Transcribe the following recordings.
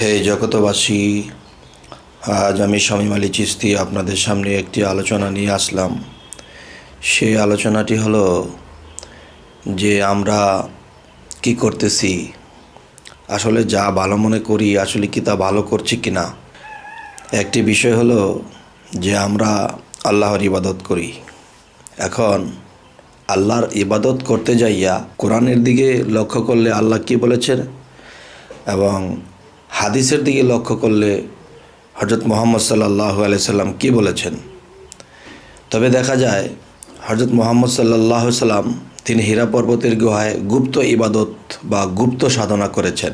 হে জগতবাসী আজ আমি স্বামী আলী চিস্তি আপনাদের সামনে একটি আলোচনা নিয়ে আসলাম। সেই আলোচনাটি হলো যে আমরা কি করতেছি, আসলে যা ভালো মনে করি, আসলে কি তা ভালো করছি কি না একটি বিষয় হলো যে আমরা আল্লাহর ইবাদত করি। এখন আল্লাহর ইবাদত করতে যাইয়া কোরআনের দিকে লক্ষ্য করলে আল্লাহ কি বলেছেন? এবং হাদিসের দিকে লক্ষ্য করলে হজরত মোহাম্মদ সাল্লাহ সাল্লাম কী বলেছেন? তবে দেখা যায় হজরত মোহাম্মদ সাল্লাহ সাল্লাম তিনি হীরা পর্বতের গুহায় গুপ্ত ইবাদত বা গুপ্ত সাধনা করেছেন।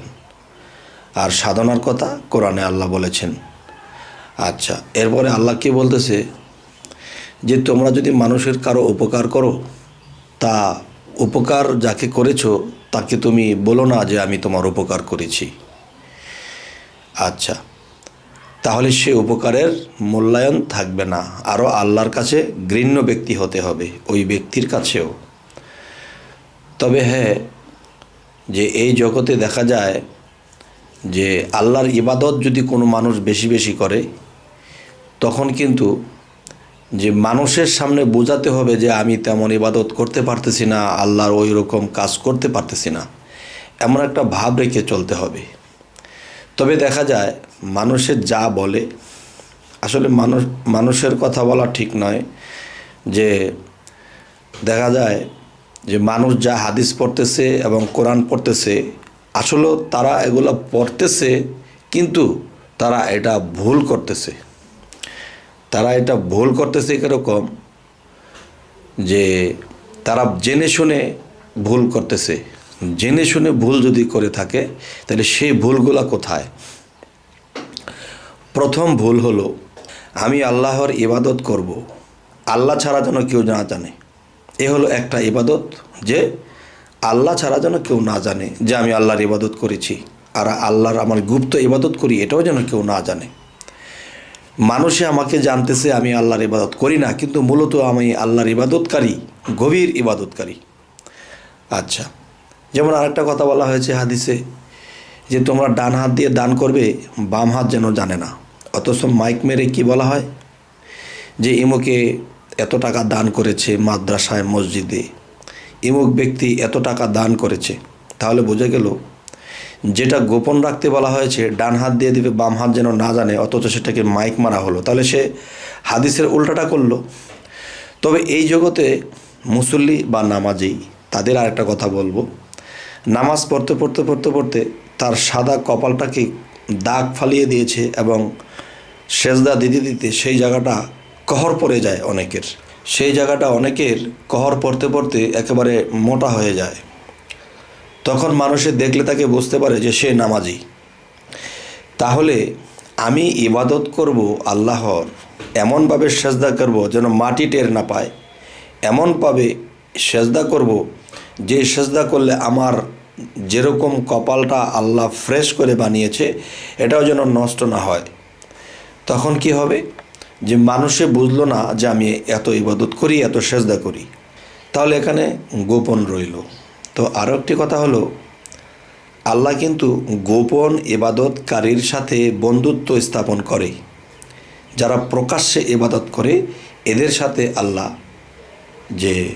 আর সাধনার কথা কোরআনে আল্লাহ বলেছেন। আচ্ছা এরপরে আল্লাহ কি বলতেছে? যে তোমরা যদি মানুষের কারও উপকার করো, তা উপকার যাকে করেছ, তাকে তুমি বলো না যে আমি তোমার উপকার করেছি। আচ্ছা। তাহলে সে উপকারের মূল্যায়ন থাকবে না। আরও আল্লাহর কাছে ঘৃণ্য ব্যক্তি হতে হবে ওই ব্যক্তির কাছেও। তবে হ্যাঁ যে এই জগতে দেখা যায় যে আল্লাহর ইবাদত যদি কোনো মানুষ বেশি বেশি করে, তখন কিন্তু যে মানুষের সামনে বোঝাতে হবে যে আমি তেমন ইবাদত করতে পারতেছি না, আল্লাহর ওই রকম কাজ করতে পারতেছি না। এমন একটা ভাব রেখে চলতে হবে। তবে দেখা যায়, মানুষের যা বলে, আসলে মানুষ, মানুষের কথা বলা ঠিক নয়। যে দেখা যায় যে মানুষ যা হাদিস পড়তেছে এবং কোরআন পড়তেছে আসলে তারা এগুলো পড়তেছে, কিন্তু তারা এটা ভুল করতেছে। তারা এটা ভুল করতেছে কীরকম যে তারা জেনে শুনে ভুল করতেছে। জেনে শুনে ভুল যদি করে থাকে, তাহলে সেই ভুলগুলা কোথায়? প্রথম ভুল হলো, আমি আল্লাহর ইবাদত করব। আল্লাহ ছাড়া যেন কেউ না জানে। এ হলো একটা ইবাদত যে আল্লাহ ছাড়া যেন কেউ না জানে যে আমি আল্লাহর ইবাদত করেছি। আর আল্লাহর আমার গুপ্ত ইবাদত করি, এটাও যেন কেউ না জানে। মানুষে আমাকে জানতেছে, আমি আল্লাহর ইবাদত করি না, কিন্তু মূলত আমি আল্লাহর ইবাদতকারী, গভীর ইবাদতকারী। আচ্ছা। যেমন আরেকটা কথা বলা হয়েছে হাদিসে যে তোমরা ডান হাত দিয়ে দান করবে, বাম হাত যেন জানে না। অথচ মাইক মেরে কি বলা হয়? যে ইমুকে এত টাকা দান করেছে মাদ্রাসায়, মসজিদে। ইমুক ব্যক্তি এত টাকা দান করেছে। তাহলে বোঝা গেল, যেটা গোপন রাখতে বলা হয়েছে, ডান হাত দিয়ে দিবে, বাম হাত যেন না জানে, অথচ সেটাকে মাইক মারা হলো। তাহলে সে হাদিসের উল্টাটা করল। তবে এই জগতে মুসল্লি বা নামাজেই তাদের আরেকটা কথা বলব। নামাজ পড়তে পড়তে পড়তে পড়তে তার সাদা কপালটাকে দাগ ফালিয়ে দিয়েছে এবং সেজদা দিতে দিতে সেই জায়গাটা কহর পড়ে যায় অনেকের। সেই জায়গাটা অনেকের কহর পড়তে পড়তে একেবারে মোটা হয়ে যায়। তখন মানুষে দেখলে তাকে বুঝতে পারে যে সে নামাজি। তাহলে আমি ইবাদত করব আল্লাহর, এমনভাবে সেজদা করব যেন মাটি টের না পায়। এমনভাবে সেজদা করব যে সেজদা করলে আমার যেরকম কপালটা আল্লাহ ফ্রেশ করে বানিয়েছে, এটাও যেন নষ্ট না হয়। তখন কি হবে? যে মানুষে বুঝলো না যে আমি এত ইবাদত করি, এত সেজদা করি। তাহলে এখানে গোপন রইল। তো আরও একটি কথা হলো, আল্লাহ কিন্তু গোপন ইবাদতকারীর সাথে বন্ধুত্ব স্থাপন করে। যারা প্রকাশ্যে ইবাদত করে, এদের সাথে আল্লাহ যে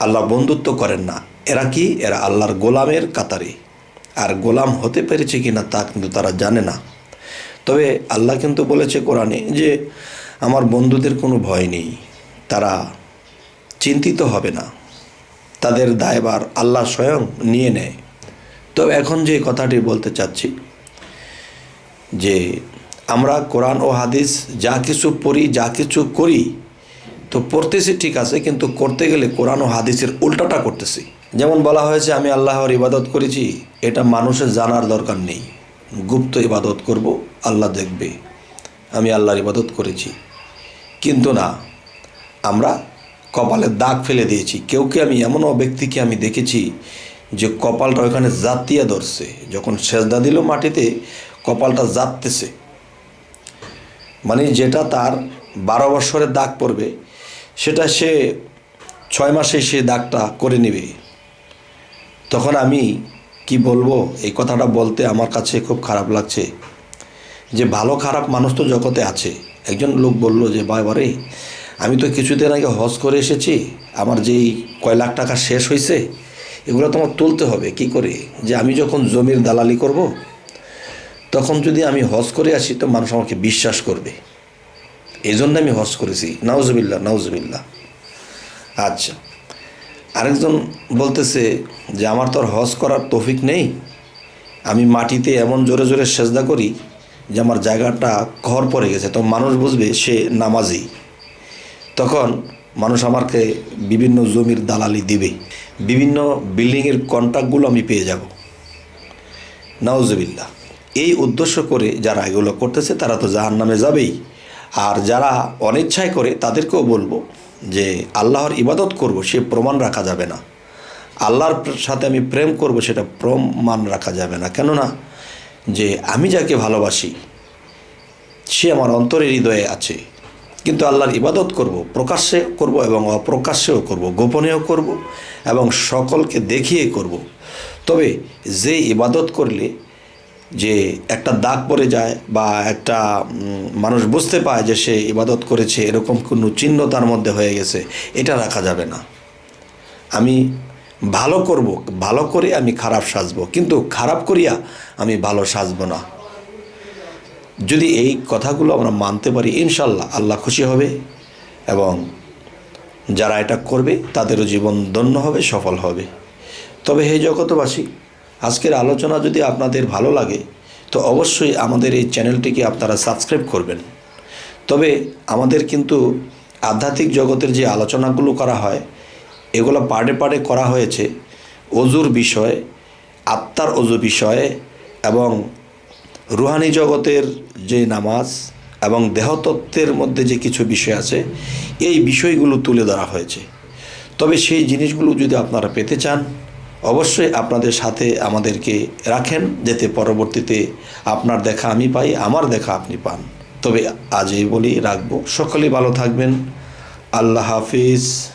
আল্লাহ বন্ধুত্ব করেন না। এরা কি? এরা আল্লাহর গোলামের কাতারে। আর গোলাম হতে পেরেছে কি না তা কিন্তু তারা জানে না। তবে আল্লাহ কিন্তু বলেছে কোরআনে যে, আমার বন্ধুদের কোনো ভয় নেই। তারা চিন্তিত হবে না। তাদের দায়বার আল্লাহ স্বয়ং নিয়ে নেয়। তবে এখন যে কথাটি বলতে চাচ্ছি, যে আমরা কোরআন ও হাদিস যা কিছু পড়ি, যা কিছু করি তো পড়তেছি ঠিক আছে, কিন্তু করতে গেলে কোরআন ও হাদিসের উল্টাটা করতেছি। যেমন বলা হয়েছে, আমি আল্লাহর ইবাদত করেছি, এটা মানুষের জানার দরকার নেই। গুপ্ত ইবাদত করব, আল্লাহ দেখবে, আমি আল্লাহর ইবাদত করেছি। কিন্তু না, আমরা কপালে দাগ ফেলে দিয়েছি। কেউ কে আমি এমনও ব্যক্তিকে আমি দেখেছি যে কপালটা ওখানে জাতিয়া ধরছে? যখন সেজদা দিল মাটিতে, কপালটা জাততেছে। মানে যেটা তার বারো বছরের দাগ পড়বে সেটা সে ছয় মাসে সে দাগটা করে নেবে। তখন আমি কি বলব, এই কথাটা বলতে আমার কাছে খুব খারাপ লাগছে। যে ভালো খারাপ মানুষ তো জগতে আছে। একজন লোক বলল যে বাবারে আমি তো কিছুদিন আগে হজ করে এসেছি। আমার যেই কয় লাখ টাকা শেষ হয়েছে এগুলো তোমার তুলতে হবে। কি করে? যে আমি যখন জমির দালালি করব, তখন যদি আমি হজ করে আসি, তো মানুষ আমাকে বিশ্বাস করবে। এই জন্য আমি হজ করেছি। নাউজবিল্লা নাউজবিল্লা আচ্ছা আরেকজন বলতেছে যে, আমার তো হজ করার তৌফিক নেই। আমি মাটিতে এমন জোরে জোরে সেজদা করি যে, আমার জায়গাটা ঘর পড়ে গেছে। তো মানুষ বুঝবে সে নামাজি। তখন মানুষ আমাকে বিভিন্ন জমির দালালি দিবে। বিভিন্ন বিল্ডিংয়ের কন্ট্রাক্টগুলো আমি পেয়ে যাব। নাউজবিল্লা এই উদ্দেশ্য করে যারা এগুলো করতেছে, তারা তো জাহান নামে যাবেই। আর যারা অনিচ্ছায় করে তাদেরকেও বলব যে আল্লাহর ইবাদত করব, সে প্রমাণ রাখা যাবে না। আল্লাহর সাথে আমি প্রেম করব, সেটা প্রমাণ রাখা যাবে না। কেননা যে আমি যাকে ভালোবাসি, সে আমার অন্তরের হৃদয়ে আছে। কিন্তু আল্লাহর ইবাদত করব, প্রকাশ্যে করব এবং অপ্রকাশ্যেও করব, গোপনেও করব এবং সকলকে দেখিয়ে করব। তবে যে ইবাদত করলে যে একটা দাগ পড়ে যায় বা একটা মানুষ বুঝতে পায় যে সে ইবাদত করেছে, এরকম কোনো চিহ্ন তার মধ্যে হয়ে গেছে, এটা রাখা যাবে না। আমি ভালো করব, ভালো করে আমি খারাপ সাজবো, কিন্তু খারাপ করিয়া আমি ভালো সাজবো না। যদি এই কথাগুলো আমরা মানতে পারি, ইনশাল্লাহ আল্লাহ খুশি হবে এবং যারা এটা করবে, তাদেরও জীবন ধন্য হবে, সফল হবে। তবে হে জগতবাসী আজকের আলোচনা যদি আপনাদের ভালো লাগে, তো অবশ্যই আমাদের এই চ্যানেলটিকে আপনারা সাবস্ক্রাইব করবেন। তবে আমাদের কিন্তু আধ্যাত্মিক জগতের যে আলোচনাগুলো করা হয়, এগুলো পার্টে পার্টে করা হয়েছে। অজুর বিষয়ে, আত্মার অজু বিষয়ে এবং রুহানি জগতের যে নামাজ এবং দেহতত্ত্বের মধ্যে যে কিছু বিষয় আছে, এই বিষয়গুলো তুলে ধরা হয়েছে। তবে সেই জিনিসগুলো যদি আপনারা পেতে চান অবশ্যই আপনাদের সাথে আমাদেরকে রাখেন, যাতে পরবর্তীতে আপনার দেখা আমি পাই, আমার দেখা আপনি পান। তবে আজ এই বলি, রাখব। সকলেই ভালো থাকবেন। আল্লাহ হাফিজ।